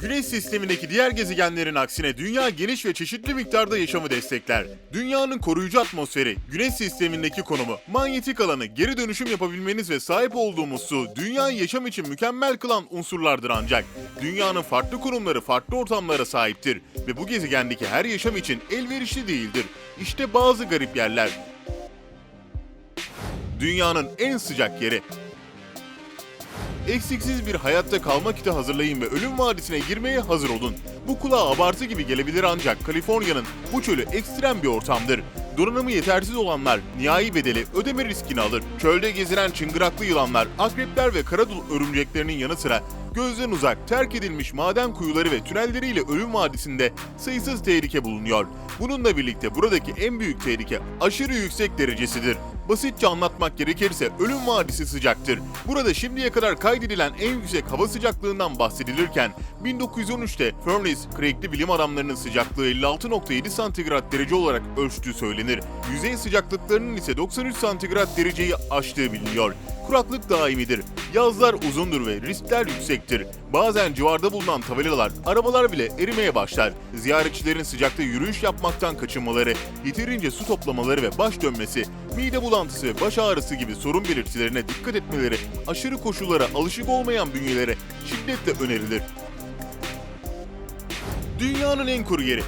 Güneş sistemindeki diğer gezegenlerin aksine dünya geniş ve çeşitli miktarda yaşamı destekler. Dünyanın koruyucu atmosferi, güneş sistemindeki konumu, manyetik alanı, geri dönüşüm yapabilmeniz ve sahip olduğumuz su, dünyayı yaşam için mükemmel kılan unsurlardır ancak. Dünyanın farklı konumları farklı ortamlara sahiptir ve bu gezegendeki her yaşam için elverişli değildir. İşte bazı garip yerler. Dünyanın en sıcak yeri. Eksiksiz bir hayatta kalmak için hazırlayın ve ölüm vadisine girmeye hazır olun. Bu kulağa abartı gibi gelebilir ancak Kaliforniya'nın bu çölü ekstrem bir ortamdır. Donanımı yetersiz olanlar nihai bedeli ödeme riskini alır. Çölde gezilen çıngıraklı yılanlar, akrepler ve karadul örümceklerinin yanı sıra gözden uzak terk edilmiş maden kuyuları ve tünelleriyle ölüm vadisinde sayısız tehlike bulunuyor. Bununla birlikte buradaki en büyük tehlike aşırı yüksek derecesidir. Basitçe anlatmak gerekirse ölüm vadisi sıcaktır. Burada şimdiye kadar kaydedilen en yüksek hava sıcaklığından bahsedilirken 1913'te Furnace Craig'li bilim adamlarının sıcaklığı 56.7 santigrat derece olarak ölçtüğü söylenir. Yüzey sıcaklıklarının ise 93 santigrat dereceyi aştığı biliniyor. Kuraklık daimidir. Yazlar uzundur ve riskler yüksektir. Bazen civarda bulunan tabelalar, arabalar bile erimeye başlar. Ziyaretçilerin sıcakta yürüyüş yapmaktan kaçınmaları, yeterince su toplamaları ve baş dönmesi, mide bulantısı baş ağrısı gibi sorun belirtilerine dikkat etmeleri, aşırı koşullara alışık olmayan bünyelere şiddetle önerilir. Dünyanın en kuru yeri.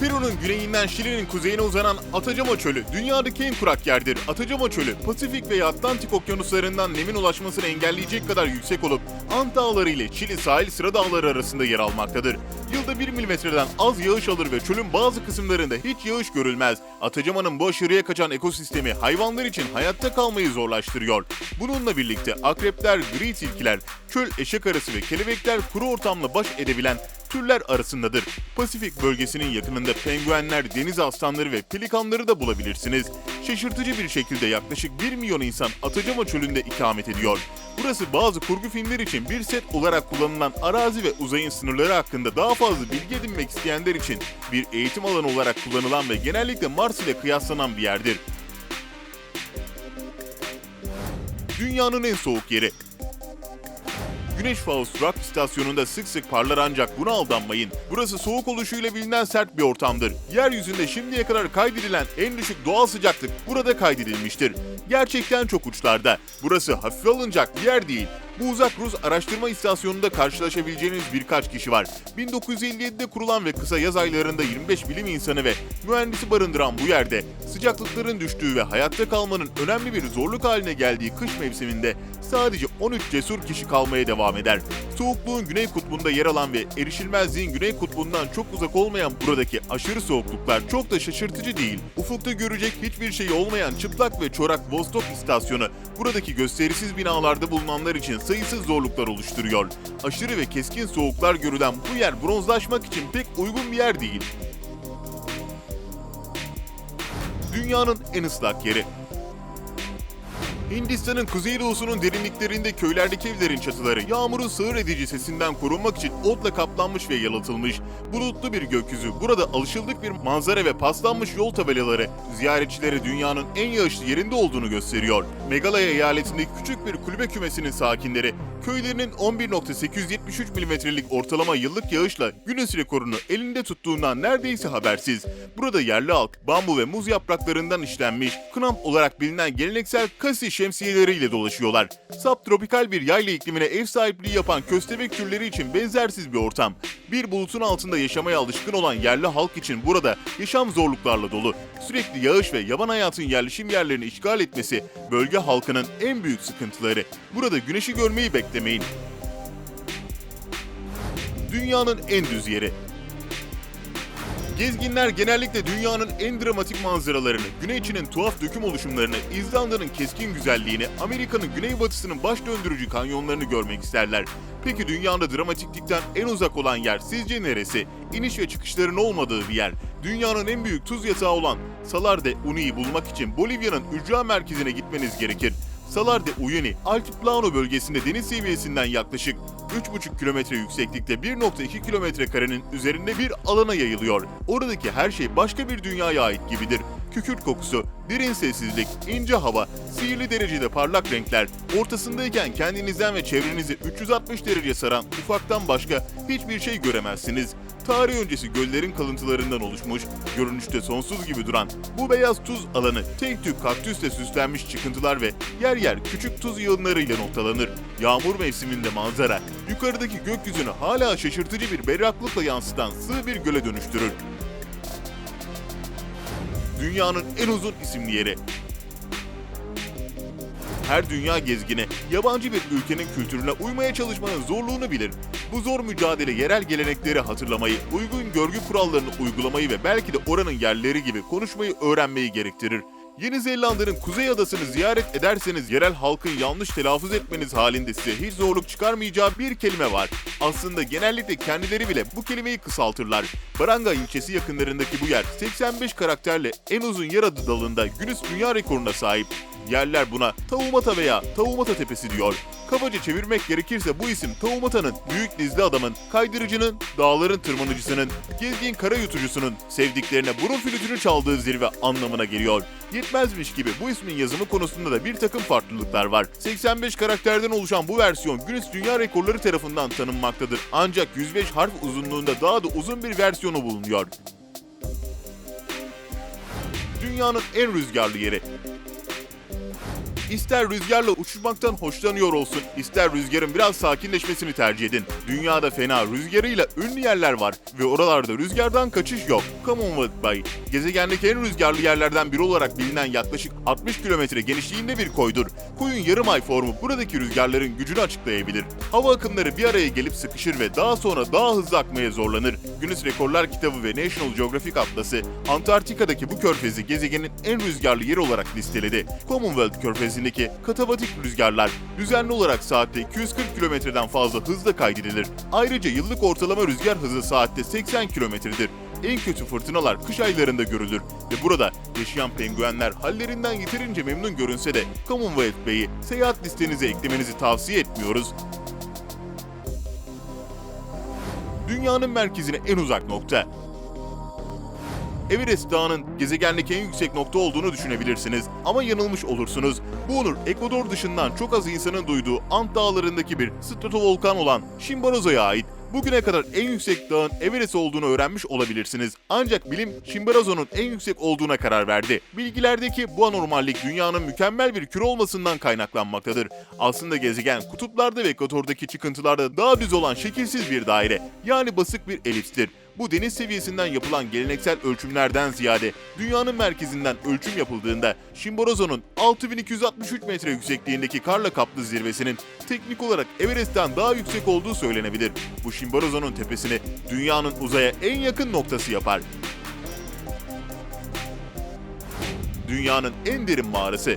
Peru'nun güneyinden Şili'nin kuzeyine uzanan Atacama Çölü dünyadaki en kurak yerdir. Atacama Çölü, Pasifik ve Atlantik okyanuslarından nemin ulaşmasını engelleyecek kadar yüksek olup Ant Dağları ile Çili sahil sıra dağları arasında yer almaktadır. Yılda 1 milimetreden az yağış alır ve çölün bazı kısımlarında hiç yağış görülmez. Atacama'nın bu aşırıya kaçan ekosistemi hayvanlar için hayatta kalmayı zorlaştırıyor. Bununla birlikte akrepler, gri tilkiler, çöl eşek arısı ve kelebekler kuru ortamla baş edebilen türler arasındadır. Pasifik bölgesinin yakınında penguenler, deniz aslanları ve pelikanları da bulabilirsiniz. Şaşırtıcı bir şekilde yaklaşık 1 milyon insan Atacama Çölü'nde ikamet ediyor. Burası bazı kurgu filmler için bir set olarak kullanılan arazi ve uzayın sınırları hakkında daha fazla bilgi edinmek isteyenler için bir eğitim alanı olarak kullanılan ve genellikle Mars ile kıyaslanan bir yerdir. Dünyanın en soğuk yeri. Güneş Faust Rock istasyonunda sık sık parlar ancak buna aldanmayın. Burası soğuk oluşuyla bilinen sert bir ortamdır. Yeryüzünde şimdiye kadar kaydedilen en düşük doğal sıcaklık burada kaydedilmiştir. Gerçekten çok uçlarda. Burası hafife alınacak bir yer değil. Bu uzak Rus araştırma istasyonunda karşılaşabileceğiniz birkaç kişi var. 1957'de kurulan ve kısa yaz aylarında 25 bilim insanı ve mühendisi barındıran bu yerde sıcaklıkların düştüğü ve hayatta kalmanın önemli bir zorluk haline geldiği kış mevsiminde sadece 13 cesur kişi kalmaya devam eder. Soğukluğun güney kutbunda yer alan ve erişilmezliğin güney kutbundan çok uzak olmayan buradaki aşırı soğukluklar çok da şaşırtıcı değil. Ufukta görecek hiçbir şey olmayan çıplak ve çorak Vostok istasyonu buradaki gösterisiz binalarda bulunanlar için sayısız zorluklar oluşturuyor. Aşırı ve keskin soğuklar görülen bu yer bronzlaşmak için pek uygun bir yer değil. Dünyanın en ıslak yeri. Hindistan'ın kuzeydoğusunun derinliklerinde köylerdeki evlerin çatıları yağmurun sığır edici sesinden korunmak için otla kaplanmış ve yalıtılmış. Bulutlu bir gökyüzü, burada alışıldık bir manzara ve paslanmış yol tabelaları ziyaretçilere dünyanın en yağışlı yerinde olduğunu gösteriyor. Meghalaya eyaletindeki küçük bir kulübe kümesinin sakinleri köylerinin 11.873 milimetrelik ortalama yıllık yağışla Guinness rekorunu elinde tuttuğundan neredeyse habersiz. Burada yerli halk bambu ve muz yapraklarından işlenmiş, knamp olarak bilinen geleneksel kasi şemsiyeleriyle dolaşıyorlar. Subtropikal bir yayla iklimine ev sahipliği yapan köstebek türleri için benzersiz bir ortam. Bir bulutun altında yaşamaya alışkın olan yerli halk için burada yaşam zorluklarla dolu. Sürekli yağış ve yaban hayatın yerleşim yerlerini işgal etmesi bölge halkının en büyük sıkıntıları. Burada güneşi görmeyi beklemeyin. Dünyanın en düz yeri. Gezginler genellikle dünyanın en dramatik manzaralarını, Güney Çin'in tuhaf döküm oluşumlarını, İzlanda'nın keskin güzelliğini, Amerika'nın güneybatısının baş döndürücü kanyonlarını görmek isterler. Peki dünyada dramatiklikten en uzak olan yer sizce neresi? İniş ve çıkışların olmadığı bir yer. Dünyanın en büyük tuz yatağı olan Salar de Uyuni'yi bulmak için Bolivya'nın ücra merkezine gitmeniz gerekir. Salar de Uyuni, Altiplano bölgesinde deniz seviyesinden yaklaşık 3,5 kilometre yükseklikte 1,2 kilometre karenin üzerinde bir alana yayılıyor. Oradaki her şey başka bir dünyaya ait gibidir. Kükürt kokusu, derin sessizlik, ince hava, sihirli derecede parlak renkler, ortasındayken kendinizden ve çevrenizi 360 derece saran ufaktan başka hiçbir şey göremezsiniz. Tarih öncesi göllerin kalıntılarından oluşmuş, görünüşte sonsuz gibi duran bu beyaz tuz alanı tek tük kaktüsle süslenmiş çıkıntılar ve yer yer küçük tuz yığınlarıyla noktalanır. Yağmur mevsiminde manzara, yukarıdaki gökyüzünü hala şaşırtıcı bir berraklıkla yansıtan sığ bir göle dönüştürür. Dünyanın en uzun isimli yeri. Her dünya gezgini yabancı bir ülkenin kültürüne uymaya çalışmanın zorluğunu bilir. Bu zor mücadele yerel gelenekleri hatırlamayı, uygun görgü kurallarını uygulamayı ve belki de oranın yerleri gibi konuşmayı öğrenmeyi gerektirir. Yeni Zelanda'nın kuzey adasını ziyaret ederseniz yerel halkın yanlış telaffuz etmeniz halinde size hiç zorluk çıkarmayacağı bir kelime var. Aslında genellikle kendileri bile bu kelimeyi kısaltırlar. Baranga ilçesi yakınlarındaki bu yer 85 karakterle en uzun yer adı dalında Guinness Dünya Rekoru'na sahip. Yerler buna Taumata veya Taumata Tepesi diyor. Kabaca çevirmek gerekirse bu isim Taumata'nın, büyük dizli adamın, kaydırıcının, dağların tırmanıcısının, gezgin kara yutucusunun, sevdiklerine burun flütünü çaldığı zirve anlamına geliyor. Yetmezmiş gibi bu ismin yazımı konusunda da bir takım farklılıklar var. 85 karakterden oluşan bu versiyon Guinness Dünya Rekorları tarafından tanınmaktadır. Ancak 105 harf uzunluğunda daha da uzun bir versiyonu bulunuyor. Dünyanın en rüzgarlı yeri. İster rüzgarla uçmaktan hoşlanıyor olsun, ister rüzgarın biraz sakinleşmesini tercih edin. Dünyada fena rüzgarıyla ünlü yerler var ve oralarda rüzgardan kaçış yok. Commonwealth Bay, gezegendeki en rüzgarlı yerlerden biri olarak bilinen yaklaşık 60 kilometre genişliğinde bir koydur. Koyun yarım ay formu buradaki rüzgarların gücünü açıklayabilir. Hava akımları bir araya gelip sıkışır ve daha sonra daha hızlı akmaya zorlanır. Guinness Rekorlar kitabı ve National Geographic Atlası, Antarktika'daki bu körfezi gezegenin en rüzgarlı yeri olarak listeledi. Commonwealth körfezindeki katabatik rüzgarlar düzenli olarak saatte 240 kilometreden fazla hızla kaydedilir. Ayrıca yıllık ortalama rüzgar hızı saatte 80 kilometredir. En kötü fırtınalar kış aylarında görülür ve burada yaşayan penguenler hallerinden yeterince memnun görünse de Commonwealth Bay'i seyahat listenize eklemenizi tavsiye etmiyoruz. Dünyanın merkezine en uzak nokta. Everest Dağı'nın gezegendeki en yüksek nokta olduğunu düşünebilirsiniz ama yanılmış olursunuz. Bu onur Ekvador dışından çok az insanın duyduğu Ant Dağları'ndaki bir stratovolkan olan Chimborazo'ya ait. Bugüne kadar en yüksek dağın Everest olduğunu öğrenmiş olabilirsiniz. Ancak bilim Chimborazo'nun en yüksek olduğuna karar verdi. Bilgilerdeki bu anormallik dünyanın mükemmel bir küre olmasından kaynaklanmaktadır. Aslında gezegen kutuplarda ve ekvatordaki çıkıntılarda daha düz olan şekilsiz bir daire. Yani basık bir elipstir. Bu deniz seviyesinden yapılan geleneksel ölçümlerden ziyade dünyanın merkezinden ölçüm yapıldığında Chimborazo'nun 6263 metre yüksekliğindeki karla kaplı zirvesinin teknik olarak Everest'ten daha yüksek olduğu söylenebilir. Bu Chimborazo'nun tepesini dünyanın uzaya en yakın noktası yapar. Dünyanın en derin mağarası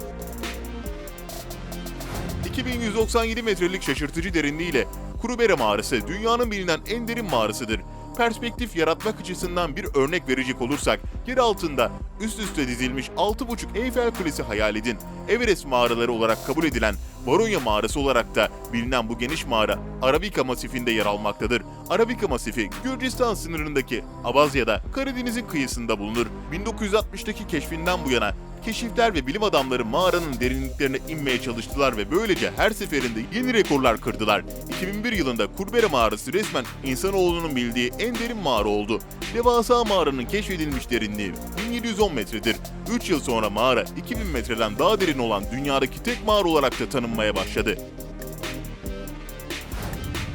2197 metrelik şaşırtıcı derinliğiyle Kurubera Mağarası dünyanın bilinen en derin mağarasıdır. Perspektif yaratmak açısından bir örnek verecek olursak, yer altında üst üste dizilmiş 6,5 Eyfel Kulesi hayal edin. Everest mağaraları olarak kabul edilen Baronya Mağarası olarak da bilinen bu geniş mağara Arabika Masifi'nde yer almaktadır. Arabika Masifi, Gürcistan sınırındaki Abazya'da Karadeniz'in kıyısında bulunur. 1960'daki keşfinden bu yana keşifler ve bilim adamları mağaranın derinliklerine inmeye çalıştılar ve böylece her seferinde yeni rekorlar kırdılar. 2001 yılında Kurbera mağarası resmen insanoğlunun bildiği en derin mağara oldu. Devasa mağaranın keşfedilmiş derinliği 1710 metredir. 3 yıl sonra mağara 2000 metreden daha derin olan dünyadaki tek mağara olarak da tanınmaya başladı.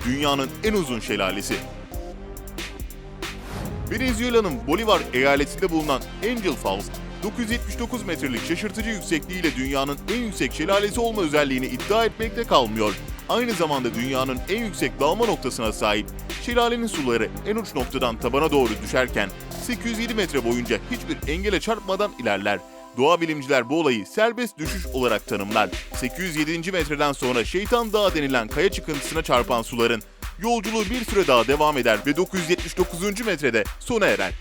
Dünyanın en uzun şelalesi Venezuela'nın Bolivar eyaletinde bulunan Angel Falls, 979 metrelik şaşırtıcı yüksekliğiyle dünyanın en yüksek şelalesi olma özelliğini iddia etmekte kalmıyor. Aynı zamanda dünyanın en yüksek dalma noktasına sahip. Şelalenin suları en uç noktadan tabana doğru düşerken 807 metre boyunca hiçbir engele çarpmadan ilerler. Doğa bilimciler bu olayı serbest düşüş olarak tanımlar. 807. metreden sonra Şeytan Dağı denilen kaya çıkıntısına çarpan suların yolculuğu bir süre daha devam eder ve 979. metrede sona erer.